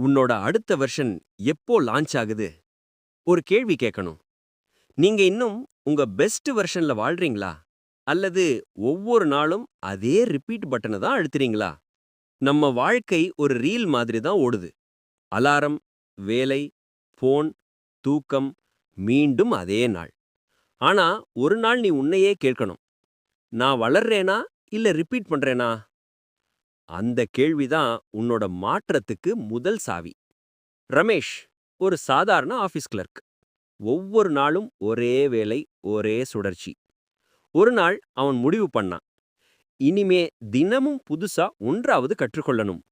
உன்னோட அடுத்த வெர்ஷன் எப்போ லான்ச் ஆகுது? ஒரு கேள்வி கேட்கணும். நீங்க இன்னும் உங்க பெஸ்ட் வெர்ஷன்ல வாழ்றீங்களா? அல்லது ஒவ்வொரு நாளும் அதே ரிப்பீட் பட்டனை தான் அழுத்துறீங்களா? நம்ம வாழ்க்கை ஒரு ரீல் மாதிரி தான் ஓடுது. அலாரம் வேலை ஃபோன் தூக்கம் மீண்டும் அதே நாள். ஆனா ஒரு நாள் நீ உன்னையே கேட்கணும். நான் வளர்றேனா இல்ல ரிப்பீட் பண்றேனா? அந்த கேள்விதான் உன்னோட மாற்றத்துக்கு முதல் சாவி. ரமேஷ் ஒரு சாதாரண ஆஃபீஸ் கிளர்க். ஒவ்வொரு நாளும் ஒரே வேலை ஒரே சுழற்சி ஒரு நாள் அவன் முடிவு பண்ணான். இனிமே தினமும் புதுசா ஒன்றாவது கற்றுக்கொள்ளணும்.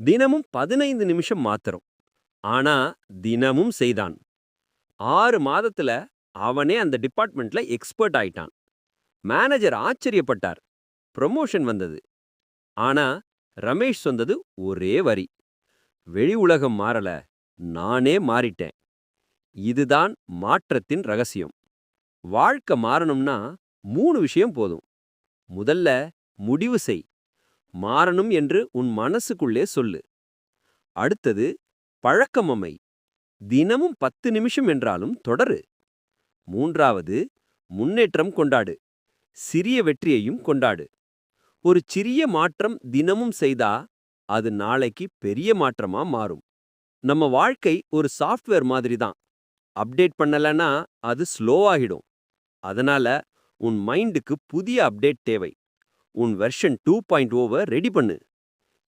தினமும் பதினைந்து நிமிஷம் மாத்திரம். ஆனா தினமும் செய்தான். ஆறு மாதத்துல அவனே அந்த டிபார்ட்மெண்ட்ல எக்ஸ்பர்ட் ஆயிட்டான். மேனேஜர் ஆச்சரியப்பட்டார். ப்ரொமோஷன் வந்தது. ஆனா ரமேஷ் சொன்னது ஒரே வரி. வெளி உலகம் மாறல நானே மாறிட்டேன். இதுதான் மாற்றத்தின் ரகசியம். வாழ்க்கை மாறணும்னா மூணு விஷயம் போதும். முதல்ல முடிவு செய். மாறணும் என்று உன் மனசுக்குள்ளே சொல்லு. அடுத்தது பழக்கமமை தினமும் பத்து நிமிஷம் என்றாலும் தொடரு. மூன்றாவது முன்னேற்றம் கொண்டாடு. சிறிய வெற்றியையும் கொண்டாடு. ஒரு சிறிய மாற்றம் தினமும் செய்தா அது நாளைக்கு பெரிய மாற்றமா மாறும். நம்ம வாழ்க்கை ஒரு சாஃப்ட்வேர் மாதிரி தான் அப்டேட் பண்ணலனா அது ஸ்லோ ஆகிடும். அதனால உன் மைண்டுக்கு புதிய அப்டேட் தேவை. உன் வெர்ஷன் டூ பாயிண்ட் ஓவை ரெடி பண்ணு.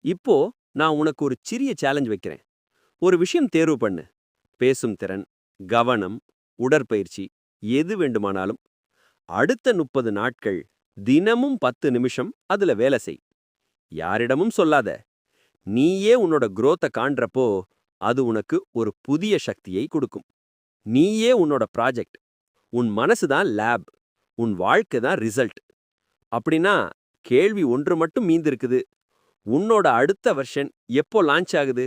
இப்போ நான் உனக்கு ஒரு சிறிய சேலஞ்ச் வைக்கிறேன். ஒரு விஷயம் தேர்வு பண்ணு. பேசும் திறன் கவனம் உடற்பயிற்சி எது வேண்டுமானாலும். அடுத்த முப்பது நாட்கள் தினமும் பத்து நிமிஷம் அதுல வேலை செய். யாரிடமும் சொல்லாத. நீயே உன்னோட குரோத்தை காண்றப்போ அது உனக்கு ஒரு புதிய சக்தியை கொடுக்கும். நீயே உன்னோட ப்ராஜெக்ட் உன் மனசு தான் லேப் உன் வாழ்க்கை தான் ரிசல்ட் அப்படின்னா கேள்வி ஒன்று மட்டும் மீந்திருக்குது. உன்னோட அடுத்த வெர்ஷன் எப்போ லான்ச் ஆகுது?